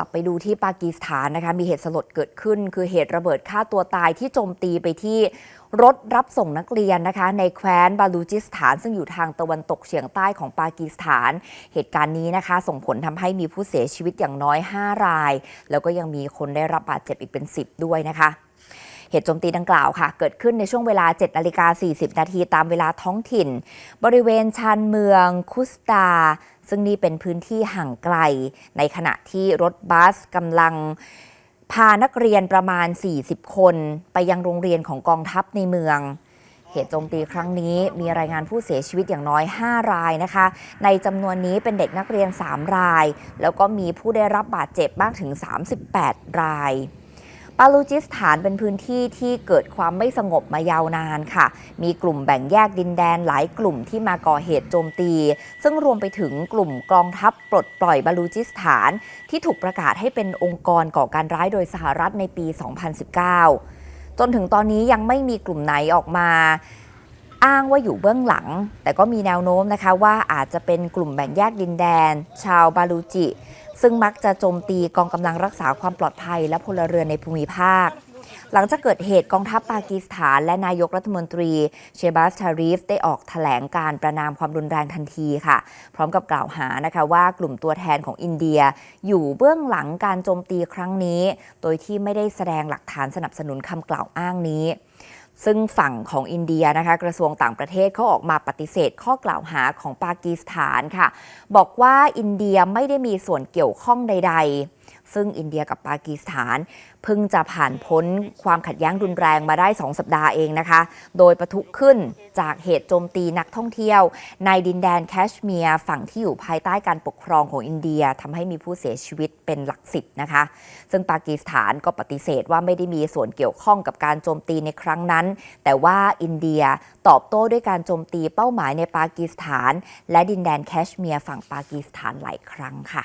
ลับไปดูที่ปากีสถานนะคะ มีเหตุสลดเกิดขึ้น คือเหตุระเบิดฆ่าตัวตายที่โจมตีไปที่รถรับส่งนักเรียนนะคะ ในแคว้นบาลูจิสถาน ซึ่งอยู่ทางตะวันตกเฉียงใต้ของปากีสถาน เหตุการณ์นี้นะคะ ส่งผลทำให้มีผู้เสียชีวิตอย่างน้อย 5 ราย แล้วก็ยังมีคนได้รับบาดเจ็บอีกเป็น 10 ด้วยนะคะ เหตุโจมตีดังกล่าวค่ะ เกิดขึ้นในช่วงเวลา7นาฬิกา40 นาทีตามเวลาท้องถิ่น บริเวณชานเมืองคุสตา ซึ่งนี่เป็นพื้นที่ห่างไกล ในขณะที่รถบัสกำลังพานักเรียนประมาณ 40 คน ไปยังโรงเรียนของกองทัพในเมือง เหตุโจมตีครั้งนี้มีรายงานผู้เสียชีวิตอย่างน้อย 5 รายนะคะ ในจำนวนนี้เป็นเด็กนักเรียน 3 ราย แล้วก็มีผู้ได้รับบาดเจ็บมากถึง 38 ราย ปาลูจิสถานเป็นพื้นที่ที่เกิดความไม่สงบมายาวนานค่ะ มีกลุ่มแบ่งแยกดินแดนหลายกลุ่มที่มาก่อเหตุโจมตี ซึ่งรวมไปถึงกลุ่มกองทัพปลดปล่อยบาลูจิสถาน ที่ถูกประกาศให้เป็นองค์กรก่อการร้ายโดยสหรัฐในปี 2019 จนถึงตอนนี้ยังไม่มีกลุ่มไหนออกมาอ้างว่าอยู่เบื้องหลัง แต่ก็มีแนวโน้มนะคะว่าอาจจะเป็นกลุ่มแบ่งแยกดินแดน ชาวบาลูจิ ซึ่งมักจะโจมตีกองกำลังรักษาความปลอดภัยและพลเรือนในภูมิภาค หลังจากเกิดเหตุกองทัพปากีสถาน และนายกรัฐมนตรีเชบาสชารีฟได้ออกแถลงการประนามความรุนแรงทันทีค่ะ พร้อมกับกล่าวหานะคะว่ากลุ่มตัวแทนของอินเดีย อยู่เบื้องหลังการโจมตีครั้งนี้ โดยที่ไม่ได้แสดงหลักฐานสนับสนุนคำกล่าวอ้างนี้ ซึ่งฝั่งของอินเดียนะคะกระทรวงต่างประเทศเขาออกมาปฏิเสธข้อกล่าวหาของปากีสถานค่ะ บอกว่าอินเดียไม่ได้มีส่วนเกี่ยวข้องใด ๆ ซึ่งอินเดียกับปากีสถาน เพิ่งจะผ่านพ้นความขัดแย้งรุนแรงมาได้ 2 สัปดาห์เองนะคะ โดยประทุขึ้นจากเหตุโจมตีนักท่องเที่ยว ในดินแดนแคชเมียร์ฝั่งที่อยู่ภายใต้การปกครองของอินเดียทำให้มีผู้เสียชีวิตเป็นหลักสิบนะคะ ซึ่งปากีสถานก็ปฏิเสธว่าไม่ได้มีส่วนเกี่ยวข้องกับการโจมตีในครั้งนั้น แต่ว่าอินเดียตอบโต้ด้วยการโจมตีเป้าหมายในปากีสถาน และดินแดนแคชเมียร์ฝั่งปากีสถานหลายครั้งค่ะ